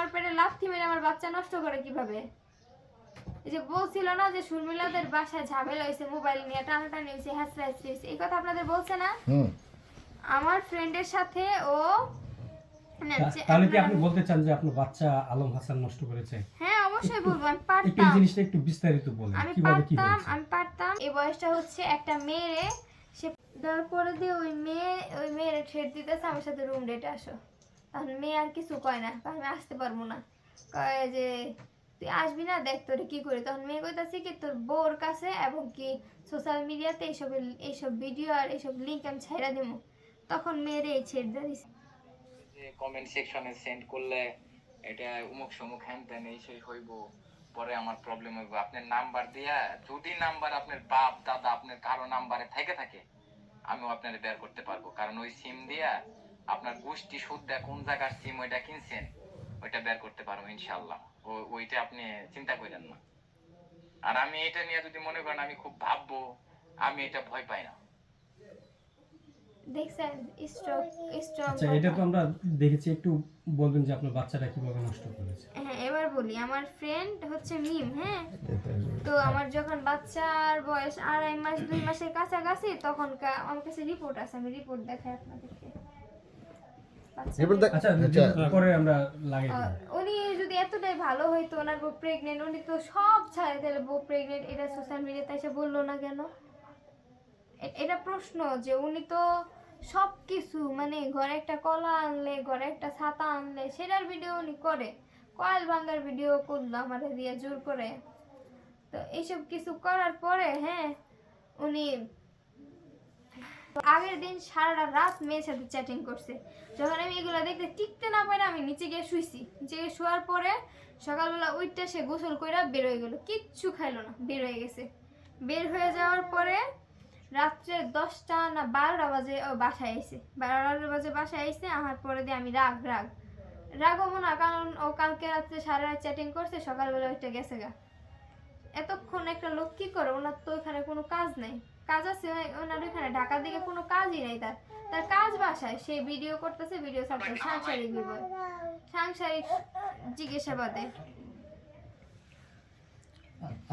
আমার পেটে লাথি মেরে আমার বাচ্চা নষ্ট করে কীভাবে? এই যে বলছিল না যে সুরমিলাদের বাসায় ঝামেলা হয়েছে মোবাইল নিয়ে টানাটানি হয়েছে হ্যাসরা হ্যাসরি হয়েছে এই কথা আপনাদের বলছে না? হুম। আমার ফ্রেন্ডের সাথে ও না, তা- যে- তাহলে কি আপনি বলতে চান যে আপনার বাচ্চা আলম হাসান নষ্ট করেছে? হ্যাঁ অবশ্যই বলব আমি একটু এই পারতাম। জিনিসটা একটু বিস্তারিত বলেন আমি কীভাবে কি পারতাম হয়েছে? আমি পারতাম। এই বয়সটা হচ্ছে একটা মেয়ে সে দেওয়ার পরে দিয়ে ওই মেয়ে ওই মেয়ের ঠেট দিতেছে আমার সাথে রুম ডেটে আসো। তখন মেয়ে আর কিছু কয় না আমি আসতে পারব না। কয় যে, তুই আসবি না? দেখ তোরে কি করি। তখন মেয়ে কইতাছে কি, তোর বউর কাছে এবং কি সোশ্যাল মিডিয়াতে এইসব এইসব ভিডিও আর এইসব লিঙ্ক আমি ছাইরা দিব তখন মেয়ের এই ছেড়ে দিয়ে কমেন্ট সেকশনে সেন্ড করলে এটা উমুক সমুক হ্যান এই সেই হইব, পরে আমার প্রবলেম হইব। আপনার নাম্বার দিয়া যদি নাম্বার আপনার বাপ, দাদা আপনার কারও নাম্বারে থেকে থাকে, আমিও আপনার বের করতে পারব। কারণ ওই সিম দিয়া আপনার গোষ্ঠী শুদ্ধা কোন জায়গার সিম ওইটা কিনছেন ওইটা বের করতে পারব ইনশাল্লাহ ওইটা আপনি চিন্তা করেন না। আর আমি এটা নিয়ে যদি মনে করেন আমি খুব ভাববো আমি এটা ভয় পাই না। দেখছেন স্ট্রোক স্ট্রোক আচ্ছা এটা তো আমরা দেখেছি একটু বলবেন যে আপনার বাচ্চাটা কীভাবে নষ্ট করেছে? হ্যাঁ এবার বলি আমার ফ্রেন্ড হচ্ছে মিম হ্যাঁ? তো আমার যখন বাচ্চার বয়স আড়াই মাস দুই মাসের কাছাকাছি তখন আমার কাছে রিপোর্ট আছে আমি রিপোর্ট দেখাই আপনাদেরকে বাচ্চার এবার দেখ আচ্ছা আচ্ছা পরে আমরা লাগাই আহ, দেব। উনি যদি এতটাই ভালো হইতো ওনার বউ প্রেগনেন্ট উনি তো সব ছাড়ে দিলে বউ প্রেগনেন্ট এটা সোশ্যাল মিডিয়াতে এসে বলল না কেন? এটা প্রশ্ন যে উনি তো সব কিছু মানে ঘরে একটা কলা আনলে ঘরে একটা ছাতা আনলে সেটার ভিডিও উনি করে। কয়েল ভাঙ্গার ভিডিও করল আমার দিয়ে জোর করে। তো এইসব কিছু করার পরে হ্যাঁ উনি আগের দিন সারাটা রাত মেয়ের সাথে চ্যাটিং করছে। যখন আমি এগুলো দেখতে টিকতে না পারে আমি নিচে গিয়ে শুইছি। নিচে গিয়ে শোয়ার পরে সকালবেলা উঠতে সে গোসল কইরা বের হয়ে গেল। কিচ্ছু খাইলো না, বের হয়ে গেছে। বের হয়ে যাওয়ার পরে রাত্রে দশটা না বারোটা বাজে ও বাসায় আইসে বারোটা বাজে বাসায় আইসে আমার পরে দিয়ে আমি রাগ রাগ। রাগ হব না কারণ ও কালকে রাত্রে সারা রাত চ্যাটিং করছে, সকালবেলা উঠে গেছে গা। এতক্ষণ একটা লোক কি করে? ওনার তো ওখানে কোনো কাজ নেই। কাজ আছে ওনার ওখানে ঢাকার দিকে কোনো কাজই নেই তার। তার কাজ বাসায়। সে ভিডিও করতেছে ভিডিও ছাড়ছে সাংসারিক বিবয় সাংসারিক জিজ্ঞাসাবাদে।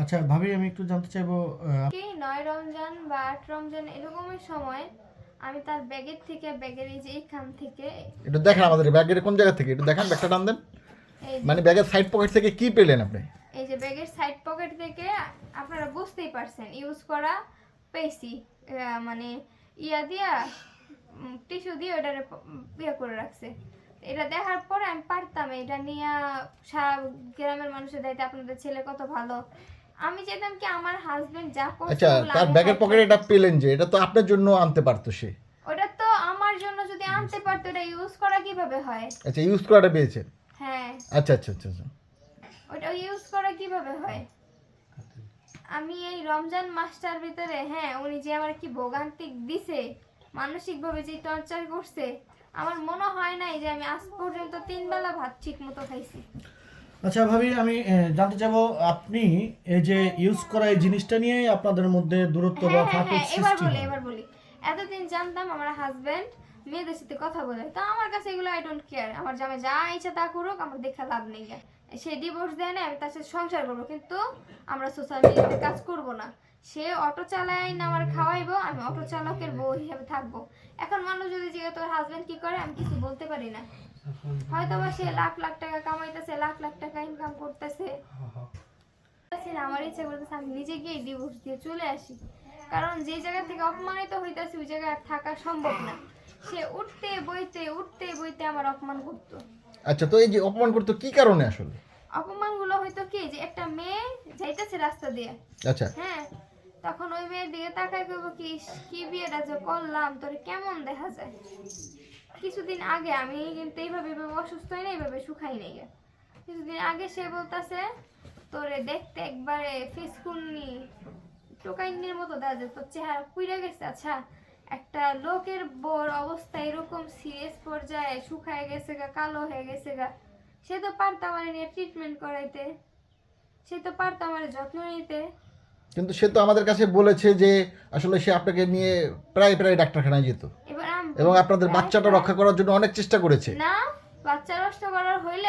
আচ্ছা ভাবি আমি একটু জানতে চাইব কি নয় রমজান বা আট রমজান এরকমের সময় আমি তার ব্যাগের থেকে ব্যাগের এই যে এইখান থেকে একটু দেখেন আমাদের ব্যাগের কোন জায়গা থেকে? একটু দেখেন ব্যাগটা টান দেন। মানে ব্যাগের সাইড পকেট থেকে কি পেলেন আপনি? এই যে ব্যাগের সাইড পকেট থেকে আপনারা বুঝতেই পারছেন ইউজ করা পেয়েছি। মানে ইয়া দিয়া টিস্যু দিয়ে ওটারে প- ইয়ে করে রাখছে। এটা দেখার পরে আমি পারতাম এটা নিয়ে সারা গ্রামের মানুষের দায়িত্বে আপনাদের ছেলে কত ভালো। আমি চাইতাম কি আমার হাজবেন্ড যা করছে আচ্ছা তার ব্যাগের পকেটে এটা পেলেন যে এটা তো আপনার জন্য আনতে পারতো সে। ওটা তো আমার জন্য যদি আনতে পারতো এটা ইউজ করা কীভাবে হয়? আচ্ছা ইউজ করাটা পেয়েছেন। হ্যাঁ। আচ্ছা আচ্ছা আচ্ছা আচ্ছা। ওটা ইউজ করা কীভাবে হয়? আমি এই রমজান মাসটার ভিতরে হ্যাঁ উনি যে আমার কি ভোগান্তিক দিছে মানসিকভাবে যে টর্চার করছে আমার মনে হয় নাই যে আমি আজ পর্যন্ত তিন বেলা ভাত ঠিক মতো খাইছি। আচ্ছা ভাবি আমি জানতে চাইব আপনি এই যে ইউজ করা এই জিনিসটা নিয়ে আপনাদের মধ্যে দূরত্ব বা হ্যাঁ হ্যাঁ ফাঁকের হ্যাঁ এবার বলি এবার বলি। এতদিন জানতাম আমার হাজবেন্ড মেয়েদের সাথে কথা বলে, তো আমার কাছে এগুলো আই ডোন্ট কেয়ার আমার জামাই যা ইচ্ছা তা করুক, আমার দেখা লাভ নেই। সে ডিভোর্স দেয় না, আমি তার সাথে সংসার করব, কিন্তু আমরা সোশ্যাল মিডিয়াতে কাজ করব না। সে অটো চালায় না, আমার খাওয়াইবো, আমি অটো চালকের বউ হিসেবে থাকব। এখন মানুষ যদি জিজ্ঞেস তোর হাজবেন্ড কি করে? আমি কিছু বলতে পারি না। হয়তো বা সে লাখ লাখ টাকা কামাইতেছে, লাখ লাখ টাকা ইনকাম করতেছে। আমার ইচ্ছা করতেছে আমি নিজে গিয়ে ডিভোর্স দিয়ে চলে আসি। কারণ যে জায়গা থেকে অপমানিত হইতাছি, ওই জায়গায় থাকা সম্ভব না। সে উঠতে বইতে উঠতে বইতে আমার অপমান করতো। আচ্ছা তো এই যে অপমান করতো কি কারণে আসলে? অপমানগুলো হয়তো কি যে একটা মেয়ে যাইতেছে রাস্তা দিয়ে। আচ্ছা। হ্যাঁ তখন ওই মেয়ের দিকে তাকাই করব কি কি বিয়েটা যে করলাম তোর কেমন দেখা যায়? কিছুদিন আগে আমি কিন্তু এইভাবে এইভাবে অসুস্থ হই না এইভাবে শুকাই নাই কিছুদিন আগে সে বলতাছে তোরে দেখতে একবারে ফেসকুন্নি টোকাইনির মতো দেখা যায় তোর চেহারা পুইরা গেছে আচ্ছা। একটা লোকের বোর অবস্থা এরকম সিরিয়াস পর্যায়ে শুকায় গেছে গা কালো হয়ে গেছে গা। সে তো পারতো আমার নিয়ে ট্রিটমেন্ট করাইতে। সে তো পারতো আমার যত্ন নিতে। কিন্তু সে তো আমাদের কাছে বলেছে যে আসলে সে আপনাকে নিয়ে প্রায় প্রায় ডাক্তারখানায় যেত। এবং আপনাদের বাচ্চাটা রক্ষা করার জন্য অনেক চেষ্টা করেছে। না বাচ্চা নষ্ট করার হইলে